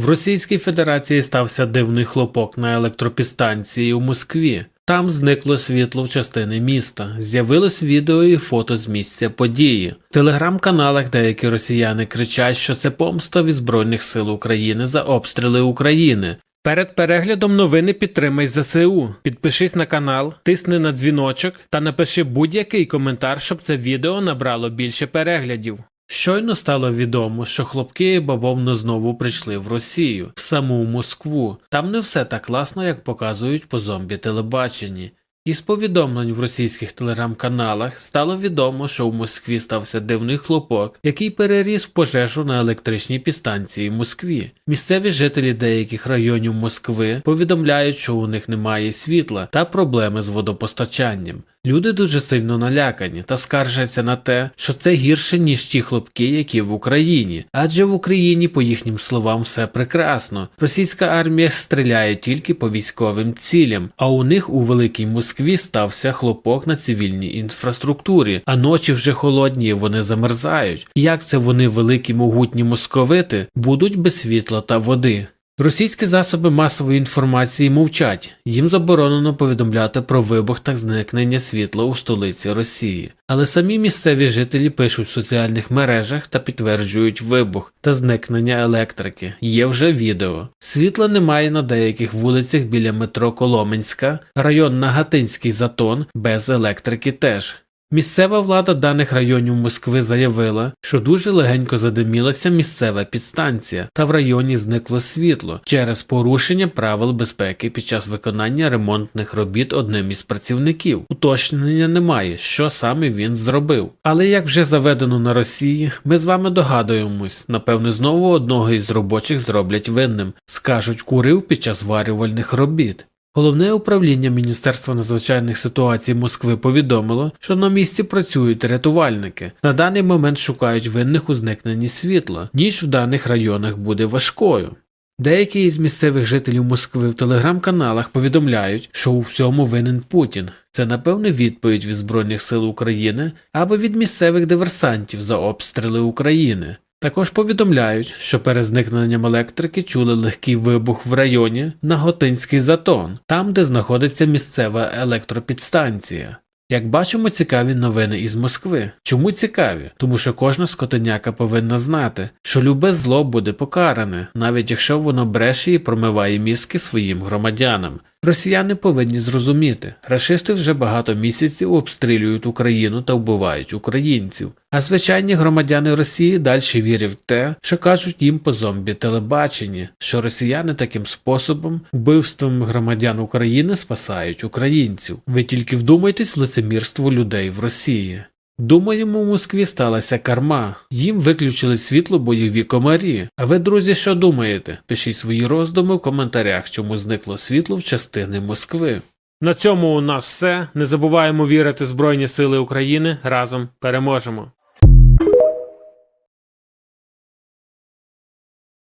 В Російській Федерації стався дивний хлопок на електропідстанції у Москві. Там зникло світло в частини міста. З'явилось відео і фото з місця події. В телеграм-каналах деякі росіяни кричать, що це помста від Збройних сил України за обстріли України. Перед переглядом новини підтримай ЗСУ. Підпишись на канал, тисни на дзвіночок та напиши будь-який коментар, щоб це відео набрало більше переглядів. Щойно стало відомо, що хлопки і бавовна знову прийшли в Росію, в саму Москву. Там не все так класно, як показують по зомбі телебаченні. Із повідомлень в російських телеграм-каналах стало відомо, що в Москві стався дивний хлопок, який переріс пожежу на електричній підстанції Москві. Місцеві жителі деяких районів Москви повідомляють, що у них немає світла та проблеми з водопостачанням. Люди дуже сильно налякані та скаржаться на те, що це гірше, ніж ті хлопки, які в Україні. Адже в Україні, по їхнім словам, все прекрасно. Російська армія стріляє тільки по військовим цілям, а у них у Великій Москві стався хлопок на цивільній інфраструктурі, а ночі вже холодні, і вони замерзають. Як це вони, великі могутні московити, будуть без світла та води? Російські засоби масової інформації мовчать, їм заборонено повідомляти про вибух та зникнення світла у столиці Росії. Але самі місцеві жителі пишуть в соціальних мережах та підтверджують вибух та зникнення електрики. Є вже відео. Світла немає на деяких вулицях біля метро Коломенська, район Нагатинський затон без електрики теж. Місцева влада даних районів Москви заявила, що дуже легенько задимілася місцева підстанція, та в районі зникло світло через порушення правил безпеки під час виконання ремонтних робіт одним із працівників. Уточнення немає, що саме він зробив. Але як вже заведено на Росії, ми з вами догадуємось, напевне, знову одного із робочих зроблять винним, скажуть, курив під час зварювальних робіт. Головне управління Міністерства надзвичайних ситуацій Москви повідомило, що на місці працюють рятувальники. На даний момент шукають винних у зникненні світла. Ніч в даних районах буде важкою. Деякі із місцевих жителів Москви в телеграм-каналах повідомляють, що у всьому винен Путін. Це напевне відповідь від Збройних сил України або від місцевих диверсантів за обстріли України. Також повідомляють, що перед зникненням електрики чули легкий вибух в районі Наготинський затон, там де знаходиться місцева електропідстанція. Як бачимо, цікаві новини із Москви. Чому цікаві? Тому що кожна скотиняка повинна знати, що любе зло буде покаране, навіть якщо воно бреше і промиває мізки своїм громадянам. Росіяни повинні зрозуміти, рашисти вже багато місяців обстрілюють Україну та вбивають українців. А звичайні громадяни Росії далі вірять в те, що кажуть їм по зомбі телебаченні, що росіяни таким способом вбивством громадян України спасають українців. Ви тільки вдумайтесь лицемірство людей в Росії. Думаємо, в Москві сталася карма. Їм виключили світло бойові комарі. А ви, друзі, що думаєте? Пишіть свої роздуми в коментарях, чому зникло світло в частини Москви. На цьому у нас все. Не забуваємо вірити в Збройні Сили України. Разом переможемо.